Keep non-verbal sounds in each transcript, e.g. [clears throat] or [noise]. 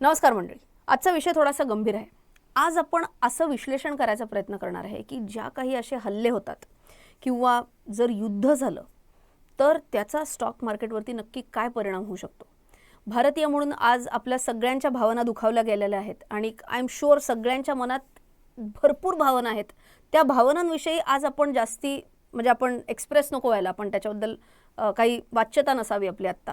नमस्कार मंडळी. आजचा विषय थोडासा गंभीर आहे. आज आपण असं विश्लेषण करायचा प्रयत्न करणार आहे की ज्या काही असे हल्ले होतात किंवा जर युद्ध झालं तर त्याचा स्टॉक मार्केटवरती नक्की काय परिणाम होऊ शकतो? भारतीय म्हणून आज आपल्या सगळ्यांच्या भावना दुखावल्या गेलेल्या आहेत आणि आय एम शुअर सगळ्यांच्या मनात भरपूर भावना आहेत. त्या भावनांविषयी आज आपण जास्ती म्हणजे आपण एक्सप्रेस नको व्हायला आपण त्याच्याबद्दल काही वाच्यता नसावी आपली आत्ता.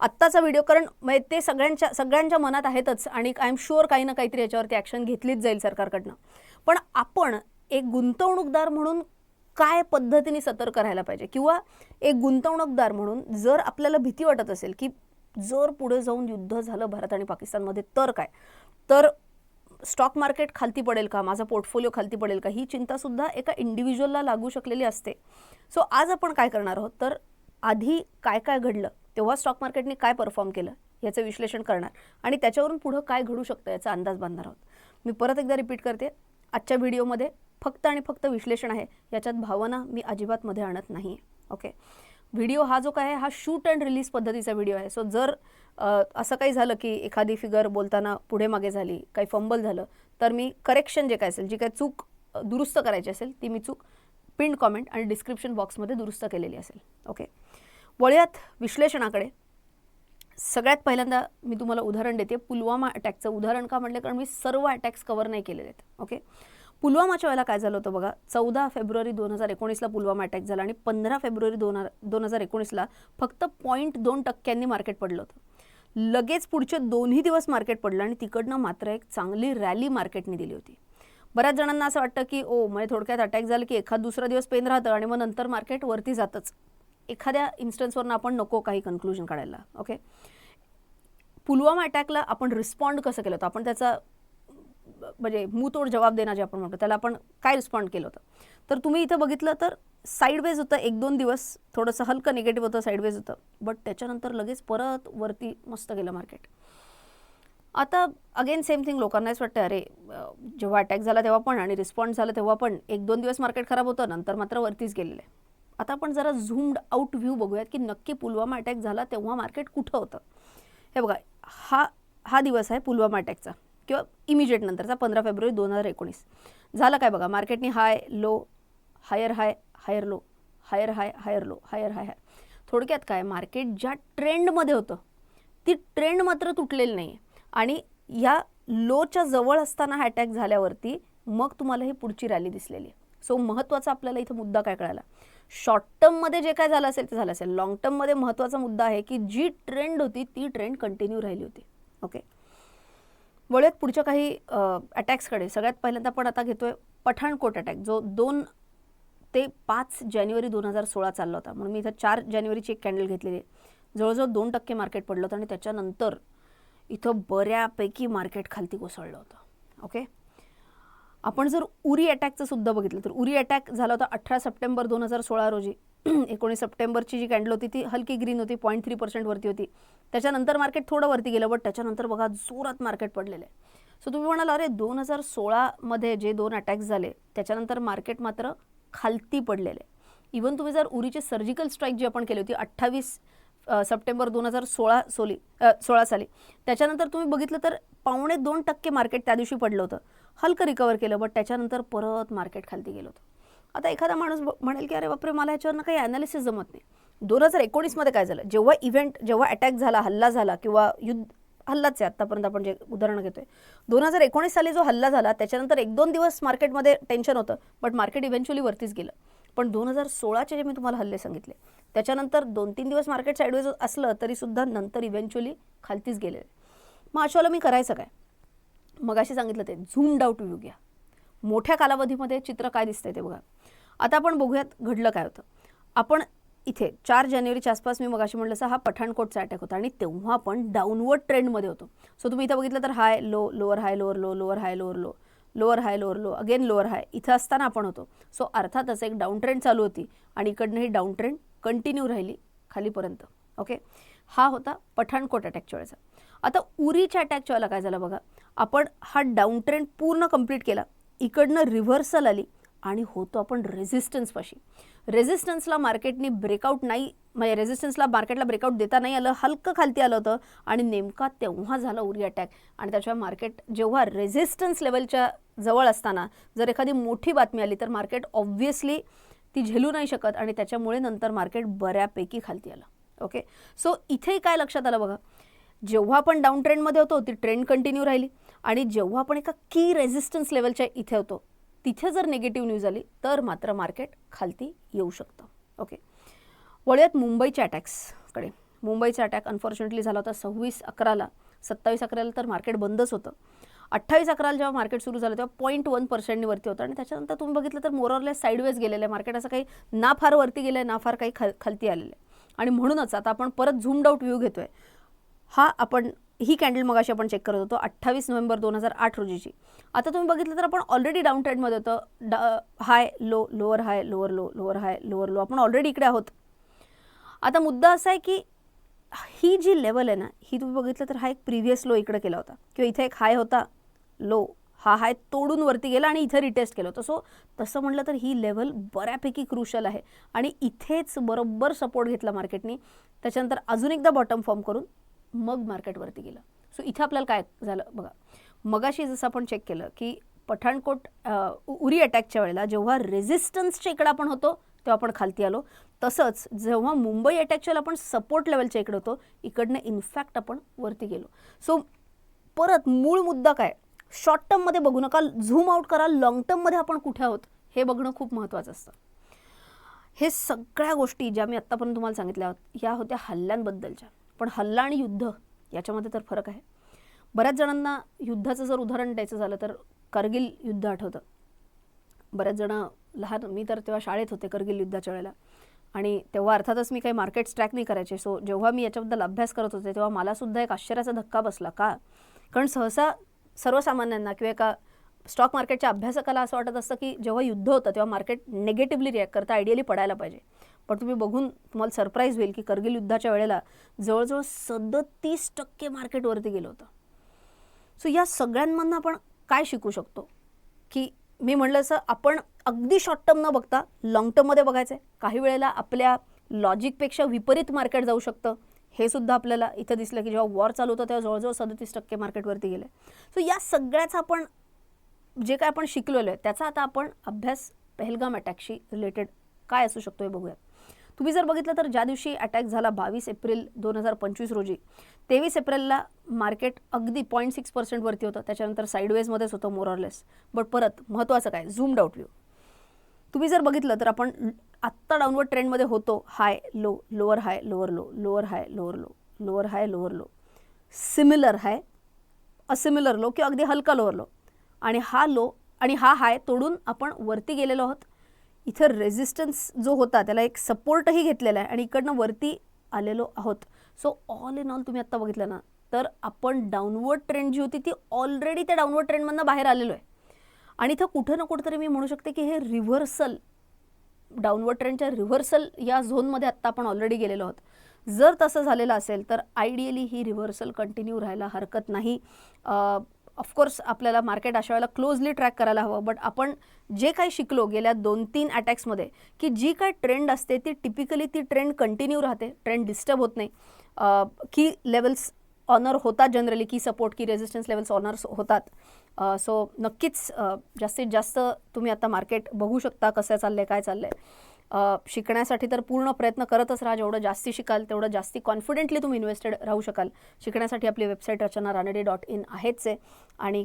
आत्ताचा व्हिडिओ कारण म्हणजे ते सगळ्यांच्या सगळ्यांच्या मनात आहेतच आणि आय एम शुअर काही ना काहीतरी याच्यावरती ॲक्शन घेतलीच जाईल सरकारकडनं. पण आपण एक गुंतवणूकदार म्हणून काय पद्धतीने सतर्क राहायला पाहिजे? किंवा एक गुंतवणूकदार म्हणून जर आपल्याला भीती वाटत असेल की जर पुढे जाऊन युद्ध झालं भारत आणि पाकिस्तानमध्ये तर काय? तर स्टॉक मार्केट खालती पडेल का? माझा पोर्टफोलिओ खालती पडेल का? ही चिंतासुद्धा एका इंडिव्हिज्युअलला लागू शकलेली असते. सो आज आपण काय करणार आहोत? तर आधी काय काय घडलं तेव्हा स्टॉक मार्केटने काय परफॉर्म केलं याचं विश्लेषण करणार आणि त्याच्यावरून पुढं काय घडू शकतं याचा अंदाज बांधणार आहोत. मी परत एकदा रिपीट करते आजच्या व्हिडिओमध्ये फक्त आणि फक्त विश्लेषण आहे याच्यात भावना मी अजिबात मध्ये आणत नाही आहे ओके व्हिडिओ हा जो काय आहे हा शूट अँड रिलीज पद्धतीचा व्हिडिओ आहे. सो जर असं काही झालं की एखादी फिगर बोलताना पुढे मागे झाली काही फंबल झालं तर मी करेक्शन जे काय असेल जी काय चूक दुरुस्त करायची असेल ती मी चूक पिंड कॉमेंट आणि डिस्क्रिप्शन बॉक्समध्ये दुरुस्त केलेली असेल ओके वळूयात विश्लेषणाकडे. सगळ्यात पहिल्यांदा मी तुम्हाला उदाहरण देते. पुलवामा अटॅकचं उदाहरण का म्हटलं? कारण मी सर्व अटॅक्स कवर नाही केलेले आहेत. ओके पुलवामाच्या वेळेला काय झालं होतं बघा? चौदा फेब्रुवारी दोन हजार एकोणीसला पुलवामा अटॅक झाला आणि पंधरा फेब्रुवारी दोन दोन हजार एकोणीसला फक्त पॉईंट दोन टक्क्यांनी मार्केट पडलं होतं. लगेच पुढचे दोन्ही दिवस मार्केट पडलं आणि तिकडनं मात्र एक चांगली रॅली मार्केटने दिली होती. बऱ्याच जणांना असं वाटतं की ओ म्हणजे थोडक्यात अटॅक झालं की एखाद दुसरा दिवस पेन राहतं आणि मग नंतर मार्केट वरती जातच. एखाद्या इन्स्टन्सवरनं आपण नको काही कन्क्लुजन काढायला ओके पुलवामा अटॅकला आपण रिस्पॉन्ड कसं केलं होतं? आपण त्याचा म्हणजे मुतोड जबाब देणं जे आपण म्हणतो त्याला आपण काय रिस्पॉन्ड केलं होतं? तर तुम्ही इथं बघितलं तर साईडवेज होतं एक दोन दिवस. थोडंसं हलकं निगेटिव्ह होतं साईडवेज होतं. बट त्याच्यानंतर लगेच परत वरती मस्त गेलं मार्केट आता अगेन सेम थिंग लोकांनाच वाटतं अरे जेव्हा अटॅक झाला तेव्हा पण आणि रिस्पॉन्ड झाला तेव्हा पण एक दोन दिवस मार्केट खराब होतं नंतर मात्र वरतीच गेलेलं आहे. आता आपण जरा झूम्ड आउट व्ह्यू बघूयात की नक्की पुलवामा अटॅक झाला तेव्हा मार्केट कुठं होतं. हे बघा हा हा दिवस आहे पुलवामा अटॅकचा किंवा इमिजिएट नंतरचा पंधरा फेब्रुवारी दोन हजार एकोणीस. झालं काय बघा मार्केटने high low higher high higher low higher high higher low higher high high थोडक्यात काय मार्केट ज्या ट्रेंडमध्ये होतं ती ट्रेंड मात्र तुटलेली नाही आणि या लोच्या जवळ असताना हा अटॅक झाल्यावरती मग तुम्हाला ही पुढची रॅली दिसलेली आहे. सो महत्त्वाचा आपल्याला इथं मुद्दा काय कळाला? शॉर्ट टर्ममध्ये जे काय झालं असेल ते झालं असेल. लॉंग टर्ममध्ये महत्त्वाचा मुद्दा आहे की जी ट्रेंड होती ती ट्रेंड कंटिन्यू राहिली होती. ओके वळूयात पुढच्या काही अटॅक्सकडे सगळ्यात पहिल्यांदा आपण आता घेतोय पठाणकोट अटॅक जो दोन ते पाच जानेवारी दोन हजार सोळा चालला होता. म्हणून मी इथं चार जानेवारीची एक कॅन्डल घेतलेली आहे. जवळजवळ दोन टक्के मार्केट पडलं होतं आणि त्याच्यानंतर इथं बऱ्यापैकी मार्केट खालती कोसळलं होतं. ओके आपण जर उरी अटॅकचं सुद्धा बघितलं तर उरी अटॅक झाला होता अठरा सप्टेंबर दोन हजार सोळा रोजी. [clears throat] एकोणीस सप्टेंबरची जी कॅन्डल होती ती हलकी ग्रीन होती पॉईंट थ्री पर्सेंट वरती होती. त्याच्यानंतर मार्केट थोडं वरती गेलं बट त्याच्यानंतर बघा जोरात मार्केट पडलेलं आहे. सो तुम्ही म्हणाल अरे दोन हजार सोळामध्ये जे दोन अटॅक्स झाले त्याच्यानंतर मार्केट मात्र खालती पडलेलं आहे. इवन तुम्ही जर उरीची सर्जिकल स्ट्राईक जी आपण केली होती अठ्ठावीस सप्टेंबर दोन हजार सोळा सोली सोळा साली. त्याच्यानंतर तुम्ही बघितलं तर पावणे दोन टक्के मार्केट त्या दिवशी पडलं होतं. हलकं रिकवर केलं बट त्याच्यानंतर परत मार्केट खालती गेलं होतं. आता एखादा माणूस म्हणेल की अरे बापरे मला याच्यावरनं काही ॲनालिसिस जमत नाही. दोन हजार एकोणीसमध्ये काय झालं? जेव्हा इव्हेंट जेव्हा अटॅक झाला हल्ला झाला किंवा युद्ध हल्लाच आहे आत्तापर्यंत आपण जे उदाहरण घेतोय. दोन हजार एकोणीस साली जो हल्ला झाला त्याच्यानंतर एक दोन दिवस मार्केटमध्ये टेन्शन होतं बट मार्केट इव्हेंच्युअली वरतीच गेलं. पण दोन हजार सोळाचे जे मी तुम्हाला हल्ले सांगितले त्याच्यानंतर दोन तीन दिवस मार्केट साईडवेज असलं तरी सुद्धा नंतर इव्हेंच्युअली खालतीच गेलेलं. मग अशाला मी करायचं काय? मग अशी सांगितलं ते झूम आउट व्ह्यू घ्या. मोठ्या कालावधीमध्ये चित्र काय दिसतंय ते बघा. आता आपण बघूयात घडलं काय होतं. आपण इथे चार जानेवारीच्या आसपास मी मगाशी म्हटलं असं हा पठाणकोटचा अटॅक होता आणि तेव्हा आपण डाऊनवर्ड ट्रेंडमध्ये होतो. सो तुम्ही इथं बघितलं तर high low lower high lower low lower high lower low lower high lower low again lower high इथं असताना आपण होतो. सो अर्थातच एक डाऊन ट्रेंड चालू होती आणि इकडनं ही डाऊन ट्रेंड कंटिन्यू राहिली खालीपर्यंत. ओके हा होता पठाणकोट अटॅकच्या वेळेचा आता उरीच्या अटॅकच्या वेळेला काय झालं बघा? आपण हा डाऊन ट्रेंड पूर्ण कंप्लीट केला. इकडनं रिव्हर्सल आली. आणि होतो आपण रेझिस्टन्सपाशी रेझिस्टन्सला मार्केटनी ब्रेकआउट नाही म्हणजे रेझिस्टन्सला मार्केटला ब्रेकआउट देता नाही आलं हलकं खालती आलं होतं आणि नेमका तेव्हा झाला उरी अटॅक आणि त्याच्या मार्केट जेव्हा रेझिस्टन्स लेवलच्या जवळ असताना जर एखादी मोठी बातमी आली तर मार्केट ऑब्व्हियसली ती झेलू नाही शकत आणि त्याच्यामुळे नंतर मार्केट बऱ्यापैकी खालती आलं. ओके सो इथेही काय लक्षात आलं बघा? जेव्हा आपण डाऊन ट्रेंडमध्ये होतो ती ट्रेंड कंटिन्यू राहिली. आणि जेव्हा आपण एका की रेझिस्टन्स लेवलच्या इथे होतो तिथे जर निगेटिव्ह न्यूज आली तर मात्र मार्केट खालती येऊ शकतं. ओके वळूयात मुंबईच्या अटॅक्सकडे मुंबईचा अटॅक अनफॉर्च्युनेटली झाला होता सव्वीस अकराला. सत्तावीस अकराला तर मार्केट बंदच होतं. अठ्ठावीस अकराला जेव्हा मार्केट सुरू झालं तेव्हा पॉईंट वन पर्सेंटनी वरती होतं. आणि त्याच्यानंतर तुम्ही बघितलं तर मोरॉरलेस साईडवेज गेलेलं आहे. मार्केट असं काही ना फार वरती गेलं आहे ना फार काही खाल खालती आलेलं आहे. आणि म्हणूनच आता आपण परत झूमड आउट व्ह्यू घेतोय. हा आपण ही कॅन्डल मगाशी आपण चेक करत होतो अठ्ठावीस नोव्हेंबर दोन हजार आठ रोजीची. आता तुम्ही बघितलं तर आपण ऑलरेडी डाऊन ट्रेंडमध्ये होतं. डा high low lower high lower low lower high lower low आपण ऑलरेडी इकडे आहोत. आता मुद्दा असा आहे की ही जी लेवल आहे ना ही तुम्ही बघितलं तर हा एक प्रिव्हियस लो इकडे केला होता. किंवा इथे एक हाय होता लो हा हाय तोडून वरती गेला आणि इथे रिटेस्ट केलं होतं. सो तसं म्हटलं तर ही लेवल बऱ्यापैकी क्रुशल आहे. आणि इथेच बरोबर सपोर्ट घेतला मार्केटनी त्याच्यानंतर अजून एकदा बॉटम फॉर्म करून मग मार्केटवरती गेलं. सो इथं आपल्याला काय झालं बघा. मगाशी जसं आपण चेक केलं की पठाणकोट उरी अटॅकच्या वेळेला जेव्हा रेझिस्टन्सच्या इकडं आपण होतो तेव्हा आपण खालती आलो. तसंच जेव्हा मुंबई अटॅकच्या आपण सपोर्ट लेवलच्या इकडे होतो इकडनं इनफॅक्ट आपण वरती गेलो. सो परत मूळ मुद्दा काय? शॉर्ट टर्ममध्ये बघू नका झूम आउट करा लॉंग टर्ममध्ये आपण कुठे आहोत हे बघणं खूप महत्त्वाचं असतं. हे सगळ्या गोष्टी ज्या मी आत्तापर्यंत तुम्हाला सांगितल्या आहोत ह्या होत्या हल्ल्यांबद्दलच्या. पण हल्ला आणि युद्ध याच्यामध्ये तर फरक आहे. बऱ्याच जणांना युद्धाचं जर उदाहरण द्यायचं झालं तर करगिल युद्ध आठवतं. बऱ्याच जणं लहान मी तर तेव्हा शाळेत होते करगिल युद्धाच्या वेळेला. आणि तेव्हा अर्थातच मी काही मार्केट्स ट्रॅक नाही करायचे. सो जेव्हा मी याच्याबद्दल अभ्यास करत होते तेव्हा मला सुद्धा एक आश्चर्याचा धक्का बसला. का? कारण सहसा सर्वसामान्यांना किंवा एका स्टॉक मार्केटच्या अभ्यासकाला असं वाटत असतं की जेव्हा युद्ध होतं तेव्हा मार्केट निगेटिव्हली रिॲक्ट करता आयडियली पडायला पाहिजे. पण तुम्ही बघून तुम्हाला सरप्राईज होईल की करगिल युद्धाच्या वेळेला जवळजवळ सदतीस टक्के मार्केटवरती गेलं होतं. सो या सगळ्यांमधनं आपण काय शिकू शकतो? की मी म्हणलं असं आपण अगदी शॉर्ट टर्म न बघता लॉंग टर्ममध्ये बघायचं आहे काही वेळेला आपल्या लॉजिकपेक्षा विपरीत मार्केट जाऊ शकतं. हे सुद्धा आपल्याला इथं दिसलं की जेव्हा वॉर चालू होतं तेव्हा जवळजवळ सदतीस टक्के मार्केटवरती गेले. सो या सगळ्याचा आपण जे काय आपण शिकलेलो आहे त्याचा आता आपण अभ्यास पहलगाम अटॅकशी रिलेटेड काय असू शकतो हे बघूयात. तुम्ही जर बघितलं तर ज्या दिवशी अटॅक झाला बावीस एप्रिल दोन हजार पंचवीस रोजी तेवीस एप्रिलला मार्केट अगदी पॉईंट सिक्स पर्सेंटवरती होतं. त्याच्यानंतर साईडवेजमध्येच होतं मोरॉरलेस बट परत महत्त्वाचं काय? झूम डाऊट व्ह्यू तुम्ही जर बघितलं तर आपण आत्ता डाऊनवर्ड ट्रेंडमध्ये होतो. High low lower high lower low lower high lower low lower high lower low similar high a similar low किंवा अगदी हलका लोअर लो आणि हा लो आणि हा हाय तोडून आपण वरती गेलेलो आहोत. इथं रेझिस्टन्स जो होता त्याला एक सपोर्टही घेतलेला आहे आणि इकडनं वरती आलेलो आहोत. सो ऑल इन ऑल तुम्ही आत्ता बघितलं ना तर आपण डाऊनवर्ड ट्रेंड जी होती ती ऑलरेडी त्या डाऊनवर्ड ट्रेंडमधनं बाहेर आलेलो आहे. आणि इथं कुठं ना कुठंतरी मी म्हणू शकते की हे रिव्हर्सल डाऊनवर्ड ट्रेंडच्या रिव्हर्सल या झोनमध्ये आत्ता आपण ऑलरेडी गेलेलो आहोत. जर तसं झालेलं असेल तर आयडियली ही रिव्हर्सल कंटिन्यू राहायला हरकत नाही. ऑफकोर्स आपल्याला मार्केट अशा वेळेला क्लोजली ट्रॅक करायला हवं. बट आपण जे काही शिकलो गेल्या दोन तीन अटॅक्समध्ये की जी काय ट्रेंड असते ती टिपिकली ती ट्रेंड कंटिन्यू राहते. ट्रेंड डिस्टर्ब होत नाही. की लेवल्स ऑनर होतात जनरली की सपोर्ट की रेझिस्टन्स लेवल्स ऑनर्स होतात. सो नक्कीच जास्तीत जास्त तुम्ही आता मार्केट बघू शकता कसं चाललं आहे काय चाललं आहे शिकण्यासाठी तर पूर्ण प्रयत्न करतच राहा. जेवढं जास्ती शिकाल तेवढं जास्ती कॉन्फिडेंटली तुम्ही इन्व्हेस्टेड राहू शकाल. शिकण्यासाठी आपली website Rachana Ranade dot in आहेच आहे. आणि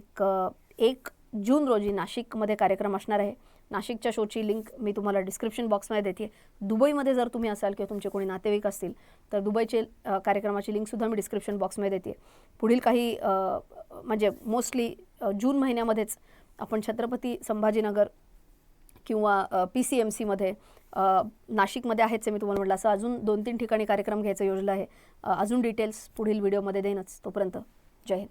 एक जून रोजी नाशिकमध्ये कार्यक्रम असणार आहे. नाशिकच्या शोची लिंक मी तुम्हाला डिस्क्रिप्शन बॉक्समध्ये देते दुबईमध्ये जर तुम्ही असाल किंवा तुमचे कोणी नातेवाईक असतील तर दुबईचे कार्यक्रमाची लिंकसुद्धा मी डिस्क्रिप्शन बॉक्समध्ये देते पुढील काही म्हणजे मोस्टली जून महिन्यामध्येच आपण छत्रपती संभाजीनगर किंवा पी सी एम सीमध्ये नाशिकमध्ये आहेच मी तुम्हाला म्हटलं असं अजून दोन तीन ठिकाणी कार्यक्रम घ्यायचं योजना आहे. अजून डिटेल्स पुढील व्हिडिओमध्ये देईनच. तोपर्यंत जय हिंद.